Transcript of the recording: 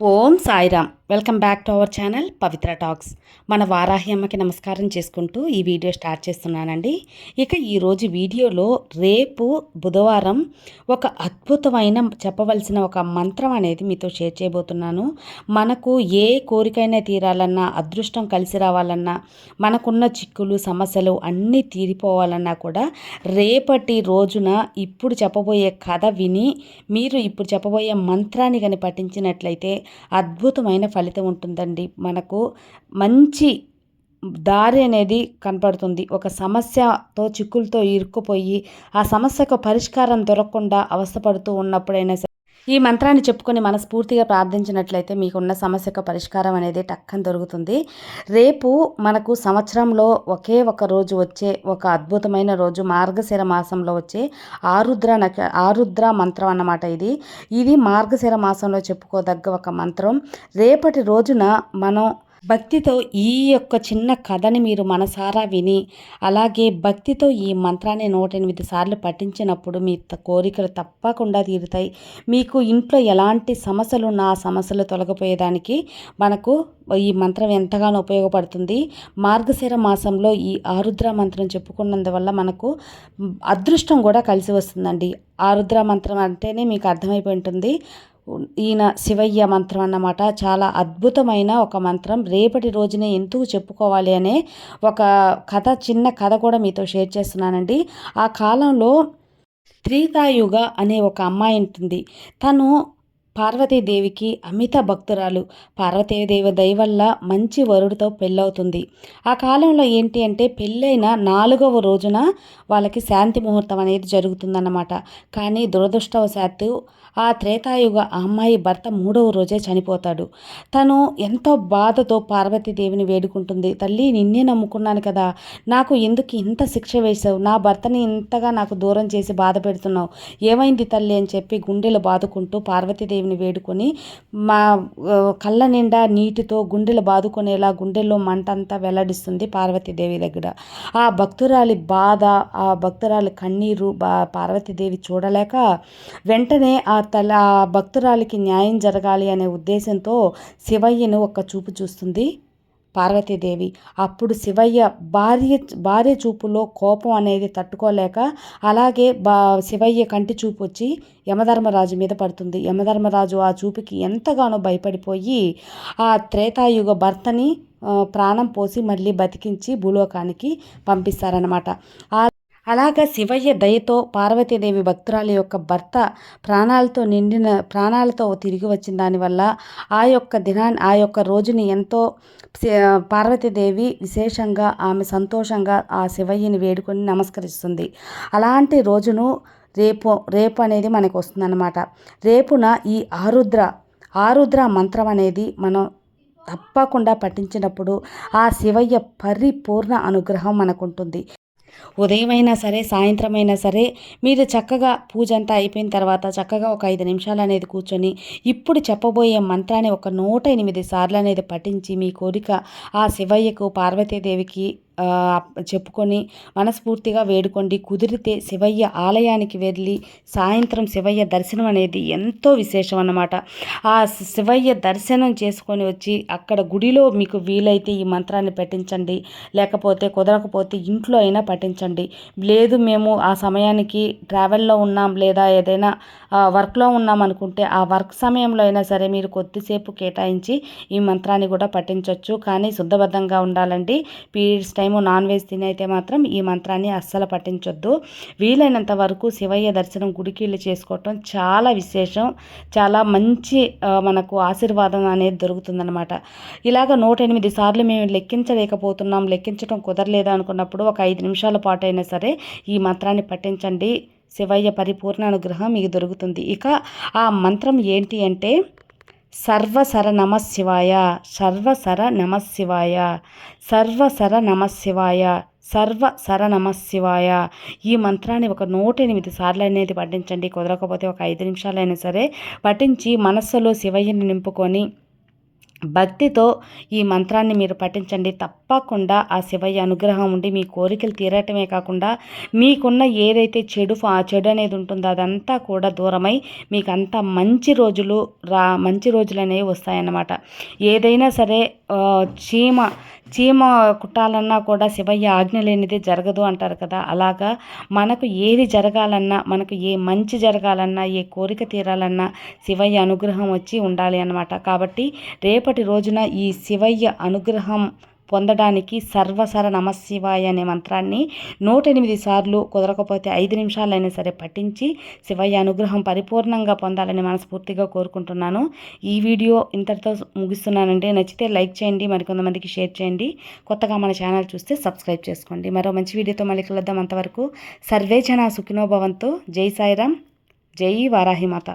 Om Sairam. Welcome back to our channel Pavitra talks. మన వారాహి అమ్మకి నమస్కారం చేసుకుంటూ ఈ వీడియో స్టార్ట్ చేస్తున్నానండి. ఇక ఈరోజు వీడియోలో రేపు బుధవారం ఒక అద్భుతమైన చెప్పవలసిన ఒక మంత్రం అనేది మీతో షేర్ చేయబోతున్నాను. మనకు ఏ కోరికైనా తీరాలన్నా అదృష్టం కలిసి రావాలన్నా మనకున్న చిక్కులు సమస్యలు అన్నీ తీరిపోవాలన్నా కూడా రేపటి రోజున ఇప్పుడు చెప్పబోయే కథ విని మీరు ఇప్పుడు చెప్పబోయే మంత్రాన్ని కానీ పఠించినట్లయితే అద్భుతమైన ఫలితం ఉంటుందండి. మనకు మంచి దారి అనేది కనపడుతుంది. ఒక సమస్యతో చిక్కులతో ఇరుక్కుపోయి ఆ సమస్యకు పరిష్కారం దొరకకుండా అవస్థపడుతూ ఉన్నప్పుడైనా సరే ఈ మంత్రాన్ని చెప్పుకొని మనస్ఫూర్తిగా ప్రార్థించినట్లయితే మీకున్న సమస్యకు పరిష్కారం అనేది టక్కన దొరుకుతుంది. రేపు మనకు సంవత్సరంలో ఒకే ఒక రోజు వచ్చే ఒక అద్భుతమైన రోజు మార్గశిర మాసంలో వచ్చే ఆరుద్ర నక ఆరుద్ర మంత్రం అన్నమాట ఇది. ఇది మార్గశిర మాసంలో చెప్పుకోదగ్గ ఒక మంత్రం. రేపటి రోజున మనం భక్తితో ఈ యొక్క చిన్న కథని మీరు మనసారా విని అలాగే భక్తితో ఈ మంత్రాన్ని నూట ఎనిమిది సార్లు పఠించినప్పుడు మీ కోరికలు తప్పకుండా తీరుతాయి. మీకు ఇంట్లో ఎలాంటి సమస్యలు ఉన్న ఆ సమస్యలు తొలగిపోయేదానికి మనకు ఈ మంత్రం ఎంతగానో ఉపయోగపడుతుంది. మార్గశిర మాసంలో ఈ ఆరుద్ర మంత్రం చెప్పుకున్నందువల్ల మనకు అదృష్టం కూడా కలిసి వస్తుందండి. ఆరుద్ర మంత్రం అంటేనే మీకు అర్థమైపోయి ఉంటుంది. ఈయన శివయ్య మంత్రం అన్నమాట. చాలా అద్భుతమైన ఒక మంత్రం. రేపటి రోజునే ఎందుకు చెప్పుకోవాలి అనే ఒక కథ చిన్న కథ కూడా మీతో షేర్ చేస్తున్నానండి. ఆ కాలంలో త్రేతాయుగ అనే ఒక అమ్మాయి ఉంటుంది. తను పార్వతీదేవికి అమిత భక్తురాలు. పార్వతీదేవి దయవల్ల మంచి వరుడితో పెళ్ళవుతుంది. ఆ కాలంలో ఏంటి అంటే పెళ్ళైన నాలుగవ రోజున వాళ్ళకి శాంతి ముహూర్తం అనేది జరుగుతుందన్నమాట. కానీ దురదృష్టవశాత్తు ఆ త్రేతాయుగ ఆ అమ్మాయి భర్త మూడవ రోజే చనిపోతాడు. తను ఎంతో బాధతో పార్వతీదేవిని వేడుకుంటుంది. తల్లి నిన్నే నమ్ముకున్నాను కదా. నాకు ఎందుకు ఇంత శిక్ష వేశావు? నా భర్తని ఇంతగా నాకు దూరం చేసి బాధ పెడుతున్నావు. ఏమైంది తల్లి? అని చెప్పి గుండెలు బాదుకుంటూ పార్వతీదేవి పార్వతీదేవిని వేడుకొని మా కళ్ళ నిండా నీటితో గుండెలు బాదుకునేలా గుండెల్లో మంట అంతా వెల్లడిస్తుంది పార్వతీదేవి దగ్గర. ఆ భక్తురాలి బాధ ఆ భక్తురాలి కన్నీరు బా పార్వతీదేవి చూడలేక వెంటనే ఆ తల ఆ భక్తురాలికి న్యాయం జరగాలి అనే ఉద్దేశంతో శివయ్యను ఒక్క చూపు చూస్తుంది. పార్వతీదేవి. అప్పుడు శివయ్య భార్య భార్య చూపులో కోపం అనేది తట్టుకోలేక అలాగే బా శివయ్య కంటి చూపు వచ్చి యమధర్మరాజు మీద పడుతుంది. యమధర్మరాజు ఆ చూపుకి ఎంతగానో భయపడిపోయి ఆ త్రేతాయుగ భర్తని ప్రాణం పోసి మళ్ళీ బతికించి భూలోకానికి పంపిస్తారనమాట ఆ అలాగా శివయ్య దయతో పార్వతీదేవి భక్తురాలి యొక్క భర్త ప్రాణాలతో నిండిన ప్రాణాలతో తిరిగి వచ్చిన దానివల్ల ఆ యొక్క దినాన్ని ఆ యొక్క రోజుని ఎంతో పార్వతీదేవి విశేషంగా ఆమె సంతోషంగా ఆ శివయ్యని వేడుకొని నమస్కరిస్తుంది. అలాంటి రోజును రేపు రేపు అనేది మనకు వస్తుందన్నమాట. రేపున ఈ ఆరుద్ర ఆరుద్ర మంత్రం అనేది మనం తప్పకుండా పఠించినప్పుడు ఆ శివయ్య పరిపూర్ణ అనుగ్రహం మనకుంటుంది. ఉదయమైనా సరే సాయంత్రం అయినా సరే మీరు చక్కగా పూజ అంతా అయిపోయిన తర్వాత చక్కగా ఒక ఐదు నిమిషాలు అనేది కూర్చొని ఇప్పుడు చెప్పబోయే మంత్రాన్ని ఒక నూట ఎనిమిది సార్లు అనేది పఠించి మీ కోరిక ఆ శివయ్యకు పార్వతీదేవికి చెప్పుకొని మనస్ఫూర్తిగా వేడుకోండి. కుదిరితే శివయ్య ఆలయానికి వెళ్ళి సాయంత్రం శివయ్య దర్శనం అనేది ఎంతో విశేషం అన్నమాట. ఆ శివయ్య దర్శనం చేసుకొని వచ్చి అక్కడ గుడిలో మీకు వీలైతే ఈ మంత్రాన్ని పఠించండి. లేకపోతే కుదరకపోతే ఇంట్లో అయినా పఠించండి. లేదు మేము ఆ సమయానికి ట్రావెల్లో ఉన్నాం లేదా ఏదైనా వర్క్లో ఉన్నాం అనుకుంటే ఆ వర్క్ సమయంలో అయినా సరే మీరు కొద్దిసేపు కేటాయించి ఈ మంత్రాన్ని కూడా పఠించవచ్చు కానీ శుద్ధబద్ధంగా ఉండాలండి. Periods time time non veg తినైతే మాత్రం ఈ మంత్రాన్ని అస్సలు పఠించొద్దు. వీలైనంత వరకు శివయ్య దర్శనం గుడికిళ్ళు చేసుకోవటం చాలా విశేషం. చాలా మంచి మనకు ఆశీర్వాదం అనేది దొరుకుతుందనమాట ఇలాగ నూట ఎనిమిది సార్లు మేము లెక్కించలేకపోతున్నాం లెక్కించడం కుదరలేదు అనుకున్నప్పుడు ఒక ఐదు నిమిషాల పాటు అయినా సరే ఈ మంత్రాన్ని పఠించండి. శివయ్య పరిపూర్ణ అనుగ్రహం మీకు దొరుకుతుంది. ఇక ఆ మంత్రం ఏంటి అంటే సర్వసర నమశివాయ సర్వసర నమశివాయ సర్వసర నమశివాయ సర్వ సర నమశివాయ ఈ మంత్రాన్ని ఒక నూట ఎనిమిది సార్లు అనేది పఠించండి. కుదరకపోతే ఒక ఐదు నిమిషాలైనా సరే పఠించి మనస్సులో శివయ్యని నింపుకొని భక్తితో ఈ మంత్రాన్ని మీరు పఠించండి. తప్పకుండా ఆ శివయ్య అనుగ్రహం ఉండి మీ కోరికలు తీరటమే కాకుండా మీకున్న ఏదైతే చెడు ఆ చెడు అనేది ఉంటుందో అదంతా కూడా దూరమై మీకు అంత మంచి రోజులు రా మంచి రోజులు అనేవి వస్తాయన్నమాట. ఏదైనా సరే చీమ చీమ కుట్టాలన్నా కూడా శివయ్య ఆజ్ఞ లేనిదే జరగదు అంటారు కదా. అలాగా మనకు ఏది జరగాలన్నా మనకు ఏ మంచి జరగాలన్నా ఏ కోరిక తీరాలన్నా శివయ్య అనుగ్రహం వచ్చి ఉండాలి అన్నమాట. కాబట్టి రేపటి రోజున ఈ శివయ్య అనుగ్రహం పొందడానికి సర్వసర నమశివాయ అనే మంత్రాన్ని నూట ఎనిమిది సార్లు కుదరకపోతే ఐదు నిమిషాలైనా సరే పఠించి శివయ్య అనుగ్రహం పరిపూర్ణంగా పొందాలని మనస్ఫూర్తిగా కోరుకుంటున్నాను. ఈ వీడియో ఇంతటితో ముగిస్తున్నానండి. నచ్చితే లైక్ చేయండి మరికొంతమందికి షేర్ చేయండి. కొత్తగా మన ఛానల్ చూస్తే సబ్స్క్రైబ్ చేసుకోండి. మరో మంచి వీడియోతో మళ్ళీ కలుద్దాం అంతవరకు. సర్వేజన సుఖినోభవంతో జై సాయిరామ్. జై వారాహిమాత